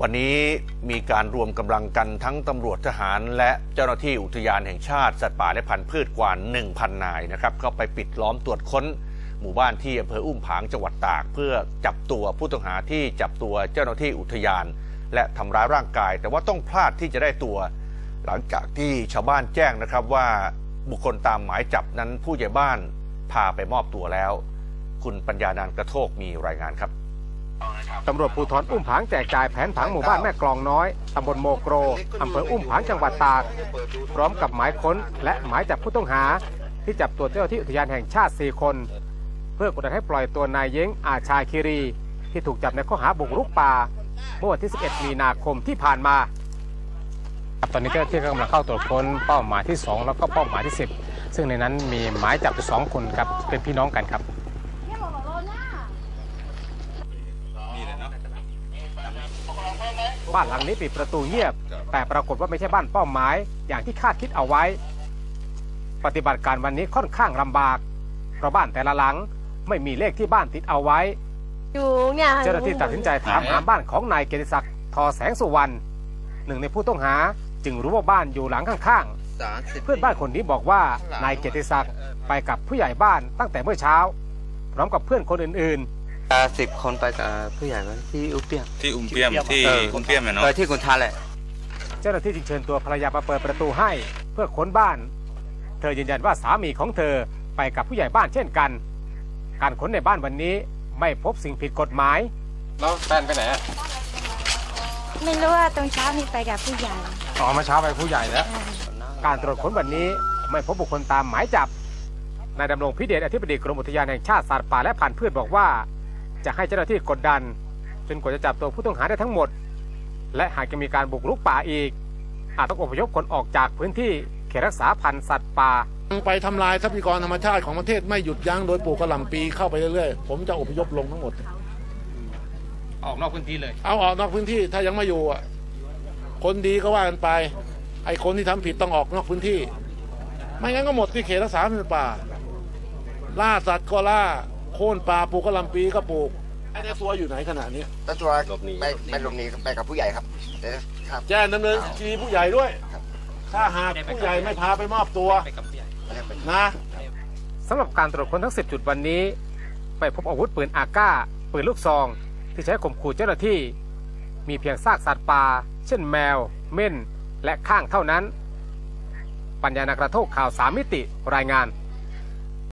วันนี้มีการรวมกำลังกันทั้งตำรวจทหารและเจ้าหน้าที่อุทยานแห่งชาติ สัตว์ป่าและพันธุ์พืชกว่า 1,000 นายนะครับเข้าไปปิดล้อมตรวจค้น หมู่บ้านที่อำเภออุ้มผางจังหวัดตาก เพื่อจับตัวผู้ต้องหาที่จับตัวเจ้าหน้าที่อุทยาน และทำร้ายร่างกาย แต่ว่าต้องพลาดที่จะได้ตัว หลังจากที่ชาวบ้านแจ้งนะครับว่าบุคคลตามหมายจับนั้นผู้ใหญ่บ้านพาไปมอบตัวแล้ว คุณปัญญานานกระโทกมีรายงานครับ ตำรวจภูธรอุ้มผางแจกจ่ายแผนผังหมู่บ้านแม่กลองน้อย ตำบลโมโกรอำเภออุ้มผางจังหวัดตาก พร้อมกับหมายค้นและหมายจับผู้ต้องหา ที่จับตัวเจ้าหน้าที่อุทยานแห่งชาติ 4 คน เพื่อกดดันให้ปล่อยตัวนายเย้งอาชาคิรี ที่ถูกจับในข้อหาบุกรุกป่าเมื่อวันที่ 11 มีนาคมที่ผ่านมาตอนนี้เจ้าหน้าที่กำลังเข้าตรวจค้นเป้าหมายที่ 2 แล้วก็เป้าหมายที่ 10 ซึ่งในนั้นมีหมายจับอยู่สองคนครับเป็นพี่น้องกันครับ บ้านหลังนี้ปิดประตูเงียบ แต่ปรากฏว่าไม่ใช่บ้านเป้าหมาย อย่างที่คาดคิดเอาไว้ ปฏิบัติการวันนี้ค่อนข้างลำบากเพราะบ้านแต่ละหลังไม่มีเลขที่บ้านติดเอาไว้อยู่เนี่ยเจ้าหน้าที่ตัดสินใจถามหาบ้านของนายเกียรติศักดิ์ทอแสงสุวรรณหนึ่งในผู้ต้องหาจึงรู้ว่าบ้านอยู่หลังข้างๆ เพื่อนบ้านคนนี้บอกว่านายเกียรติศักดิ์ไปกับผู้ใหญ่บ้านตั้งแต่เมื่อเช้า พร้อมกับเพื่อนคนอื่น สิบคนไปกับผู้ใหญ่บ้านที่อุเปียม ที่อุ้มเปี้ยมที่เอออุ้มเปี้ยมอะเนาะเออที่กุนทาแหละๆเจ้าหน้าที่จึงเชิญตัวภรรยามาเปิดประตูให้เพื่อค้นบ้าน เธอยืนยันว่าสามีของเธอไปกับผู้ใหญ่บ้านเช่นกัน การค้นในบ้านวันนี้ไม่พบสิ่งผิดกฎหมาย แล้วแฟนไปไหนไม่รู้ว่าตรงเช้ามีไปกับผู้ใหญ่ อ๋อมาเช้าไปผู้ใหญ่แล้ว การตรวจค้นวันนี้ไม่พบบุคคลตามหมายจับนายดำรงพิเดชอธิบดีกรมอุทยานแห่งชาติสัตว์ป่าและพันธุ์พืชบอกว่า จะให้เจ้าหน้าที่กดดัน จนกว่าจะจับตัวผู้ต้องหาได้ทั้งหมด และหากจะมีการบุกรุกป่าอีก อาจต้องอพยพคนออกจากพื้นที่เขตรักษาพันธุ์สัตว์ป่าไปทำลายทรัพยากรธรรมชาติของประเทศไม่หยุดยั้งโดยปลูกกระหล่ำปีเข้าไปเรื่อยๆ ผมจะอพยพลงทั้งหมด ออกนอกพื้นที่เลย เอาออกนอกพื้นที่ถ้ายังไม่อยู่อะคนดีก็ว่ากันไป ไอ้คนที่ทำผิดต้องออกนอกพื้นที่ ไม่งั้นก็หมดที่เขตรักษาพันธุ์ป่า ล่าสัตว์ก็ล่า โค่นป่าปลูกกระหล่ำปีก็ปลูกไอ้เนซัวอยู่ไหนขณะนี้ตำรวจไปไปหลบหนีไปกับผู้ใหญ่ครับแต่ครับ แจ้งดำเนินคดีผู้ใหญ่ด้วยถ้าหากผู้ใหญ่ไม่พาไปมอบตัวนะ สำหรับการตรวจค้นทั้ง 10 จุดวันนี้ไม่พบอาวุธปืนอาก้า ปืนลูกซอง ที่ใช้ข่มขู่เจ้าหน้าที่ มีเพียงซากสัตว์ป่าเช่นแมว เม่น และข้างเท่านั้น ปัญญานากระโทกข่าวสามมิติรายงาน